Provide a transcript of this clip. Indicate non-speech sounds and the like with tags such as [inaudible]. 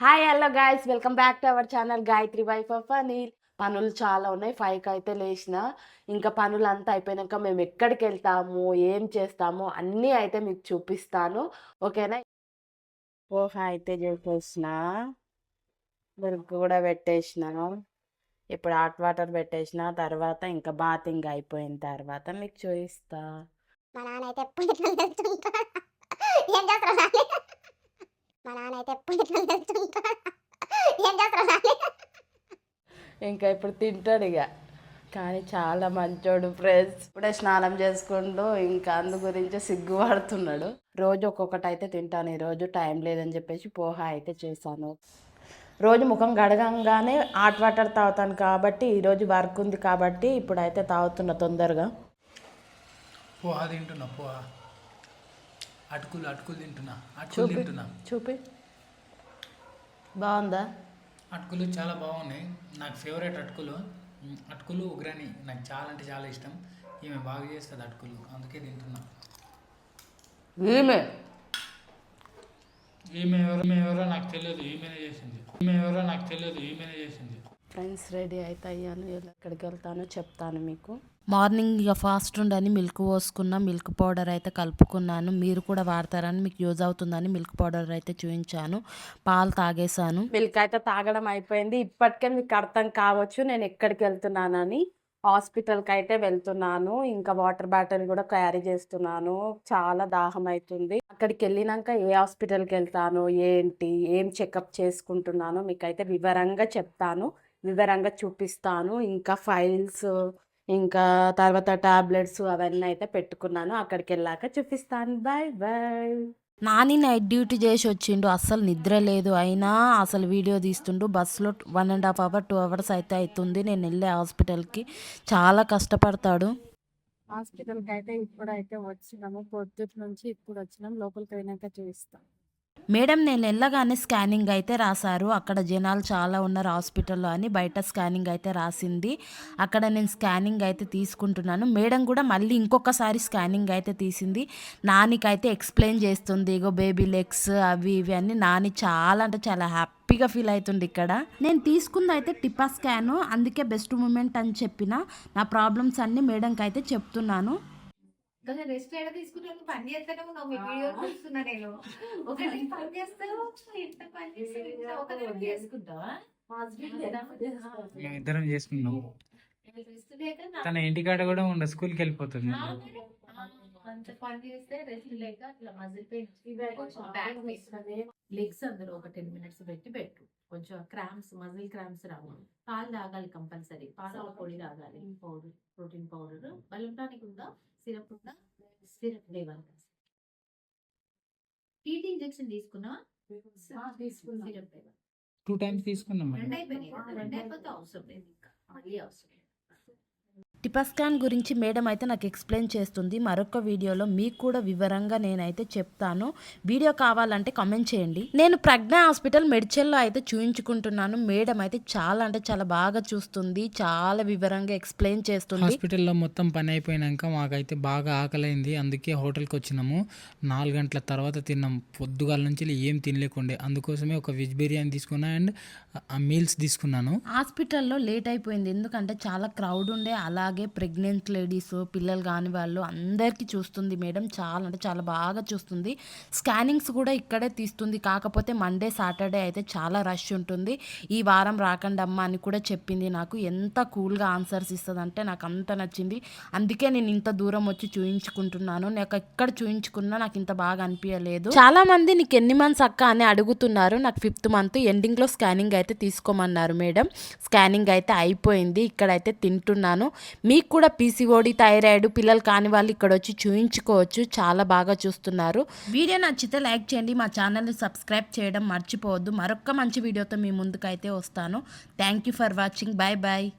Hi hello guys welcome back to our channel Gayathri wife of Anil పనులు చాలా ఉన్నాయి. ఫైవ్కి అయితే లేచిన. ఇంకా పనులు అంతా అయిపోయినాక మేము ఎక్కడికి వెళ్తాము? ఏం చేస్తాము? అన్నీ అయితే మీకు చూపిస్తాను. ఓకేనా? పోహ అయితే చేసేసిన. మిల్క్ కూడా పెట్టేసినాను ఇప్పుడు హాట్ వాటర్ పెట్టేసిన. తర్వాత ఇంకా బాతింగ్ అయిపోయిన తర్వాత మీకు చూపిస్తా. మా నాన్న అయితే ఎప్పుడు ఇట్లా చేస్తుంటాడు ఏం చేస్తారు నాని మా నాన్న అయితే ఎప్పుడు ఇట్లా చేస్తుంటాడు ఏం చేస్తారు నాని ఇంకా ఇప్పుడు తింటాడు ఇక. కానీ చాలా మంచోడు ఫ్రెండ్స్. ఇప్పుడే స్నానం చేసుకుంటూ ఇంకా అందు గురించి సిగ్గుపడుతున్నాడు రోజు ఒక్కొక్కటి అయితే తింటాను ఈరోజు టైం లేదని చెప్పేసి పోహ అయితే చేశాను. రోజు ముఖం గడగంగానే హాట్ వాటర్ తాగుతాను కాబట్టి ఈరోజు వర్క్ ఉంది కాబట్టి ఇప్పుడైతే తాగుతున్నా తొందరగా. పోహా తింటున్నా పోహా. అటుకులు అటుకులు తింటున్నా అటుకులు తింటున్నా. చూపి. బాగుందా? అటుకులు చాలా బాగున్నాయి. నాకు ఫేవరెట్ అటుకులు. అటుకులు ఉగ్రని నాకు చాలా అంటే చాలా ఇష్టం. ఈమె బాగా చేస్తుంది అటుకులు. అందుకే తింటున్నా. ఈమె? ఈమె ఎవరో ఈమె ఎవరో నాకు తెలియదు. ఈమెనే చేసింది. ఈమె ఎవరో నాకు తెలియదు. ఈమెనే చేసింది. ఫ్రెండ్స్ రెడీ అయితే అయ్యాను ఎక్కడికి వెళ్తానో చెప్తాను మీకు. మార్నింగ్ ఇక ఫాస్ట్ ఉండని మిల్క్ పోసుకున్న మిల్క్ పౌడర్ అయితే కలుపుకున్నాను. మీరు కూడా వాడతారని మీకు యూజ్ అవుతుందని మిల్క్ పౌడర్ అయితే చూపించాను పాలు తాగేసాను మిల్క్ అయితే తాగడం అయిపోయింది. ఇప్పటికే మీకు అర్థం కావచ్చు నేను ఎక్కడికి వెళ్తున్నానని. హాస్పిటల్కి అయితే వెళ్తున్నాను. ఇంకా వాటర్ బాటిల్ కూడా క్యారీ చేస్తున్నాను. చాలా దాహం అవుతుంది. అక్కడికి వెళ్ళినాక ఏ హాస్పిటల్కి వెళ్తాను ఏంటి ఏం చెకప్ చేసుకుంటున్నానో మీకైతే వివరంగా చెప్తాను. వివరంగా చూపిస్తాను. ఇంకా ఫైల్స్ ఇంకా తర్వాత టాబ్లెట్స్ అవన్నీ అయితే పెట్టుకున్నాను. అక్కడికి వెళ్ళాక చూపిస్తాను. Bye bye. Nani night duty చేసి వచ్చిండు. అస్సలు నిద్ర లేదు. అయినా అసలు వీడియో తీస్తుండు. బస్సులో one and half hour two hours అయితే అవుతుంది నేను వెళ్ళే హాస్పిటల్కి చాలా కష్టపడతాడు. హాస్పిటల్కి అయితే ఇప్పుడైతే వచ్చినాము. పొద్దుటి నుంచి ఇప్పుడు వచ్చినాం లోపలికి అయినాక చూపిస్తాం. మేడం నేను వెళ్ళగానే స్కానింగ్ అయితే రాశారు. అక్కడ జనాలు చాలా ఉన్నారు హాస్పిటల్లో అని బయట స్కానింగ్ అయితే రాసింది. అక్కడ నేను స్కానింగ్ అయితే తీసుకుంటున్నాను. మేడం కూడా మళ్ళీ ఇంకొకసారి స్కానింగ్ అయితే తీసింది. నానికైతే ఎక్స్ప్లెయిన్ చేస్తుంది. ఇగో బేబీ లెగ్స్ అవి ఇవి అని నాని చాలా అంటే చాలా హ్యాపీగా ఫీల్ అవుతుంది ఇక్కడ. నేను తీసుకుంది అయితే టిపా స్కాను. అందుకే బెస్ట్ మూమెంట్ అని చెప్పిన నా ప్రాబ్లమ్స్ అన్ని మేడంకి అయితే చెప్తున్నాను. కొంచెం రెస్ట్ ఎక్కడ తీసుకుంటాను పని చేస్తానే ఉన్నావు. మీ వీడియో చూస్తున్నా నేను. ఒకటి [laughs] పని చేస్తావు ఎంత పని చేస్తావు పని చేసుకుంటావా? మేము ఇద్దరం చేసుకున్నాం. తన ఇంటికాడ కూడా ఉండ స్కూల్కి వెళ్ళిపోతుంది అంత పని చేస్తే రెస్ట్ లేక అట్లా మజిల్ పెయిన్ కొంచెం బ్యాక్ పెయిన్ లెగ్స్ అందులో ఒక టెన్ మినిట్స్ పెట్టి పెట్టు. కొంచెం క్రామ్స్ మజిల్ క్రామ్స్ రావు. పాలు తాగాలి కంపల్సరీ పాల పొడి తాగాలి. పౌడర్ ప్రోటీన్ పౌడర్ బలం టానిక్ ఉందా సిరప్ ఉందా సిరప్ లేవాలి. టీటీ ఇంజెక్షన్ తీసుకున్నా తీసుకున్నా. సిరప్ టూ టైమ్స్ తీసుకున్నాం రెండు అయిపోయినాయి? రెండు అయిపోతే అవసరం లేదు ఇంకా. మళ్ళీ అవసరం. టిపాస్కాన్ గురించి మేడం అయితే నాకు ఎక్స్ప్లెయిన్ చేస్తుంది. మరొక వీడియోలో మీకు కూడా వివరంగా నేనైతే చెప్తాను. వీడియో కావాలంటే కామెంట్ చేయండి. నేను ప్రజ్ఞ హాస్పిటల్ మెడిచల్లో అయితే చూయించుకుంటున్నాను. మేడం అయితే చాలా అంటే చాలా బాగా చూస్తుంది. చాలా వివరంగా ఎక్స్ప్లెయిన్ చేస్తుంది. హాస్పిటల్లో మొత్తం పని అయిపోయినాక మాకైతే బాగా ఆకలైంది. అందుకే హోటల్కి వచ్చినాము. నాలుగు గంటల తర్వాత తిన్నాం. పొద్దుగాల నుంచి ఏం తినలేకుండే. అందుకోసమే ఒక వెజ్ బిర్యానీ తీసుకున్నా అండ్ మీల్స్ తీసుకున్నాను. హాస్పిటల్లో లేట్ అయిపోయింది. ఎందుకంటే చాలా క్రౌడ్ ఉండే. అలాగే ప్రెగ్నెంట్ లేడీస్ పిల్లలు కాని వాళ్ళు అందరికీ చూస్తుంది మేడం. చాలా అంటే చాలా బాగా చూస్తుంది. స్కానింగ్స్ కూడా ఇక్కడే తీస్తుంది. కాకపోతే మండే సాటర్డే అయితే చాలా రష్ ఉంటుంది. ఈ వారం రాకండి అమ్మ అని కూడా చెప్పింది నాకు. ఎంత కూల్గా ఆన్సర్స్ ఇస్తుంది అంటే నాకు అంత నచ్చింది. అందుకే నేను ఇంత దూరం వచ్చి చూయించుకుంటున్నాను. నాకు ఎక్కడ చూయించుకున్నా నాకు ఇంత బాగా అనిపించలేదు చాలా మంది నీకు ఎన్ని మంత్స్ అక్క అని అడుగుతున్నారు. నాకు ఫిఫ్త్ మంత్. ఎండింగ్లో స్కానింగ్ అయితే తీసుకోమన్నారు మేడం. స్కానింగ్ అయితే అయిపోయింది. ఇక్కడైతే తింటున్నాను. మీకు కూడా పీసీఓడి థైరాయిడ్ పిల్లలు కాని వాళ్ళు ఇక్కడ వచ్చి చూయించుకోవచ్చు. చాలా బాగా చూస్తున్నారు. వీడియో నచ్చితే లైక్ చేయండి. మా ఛానల్ని సబ్స్క్రైబ్ చేయడం మర్చిపోవద్దు. మరొక మంచి వీడియోతో మీ ముందుకైతే వస్తాను. Thank you for watching bye bye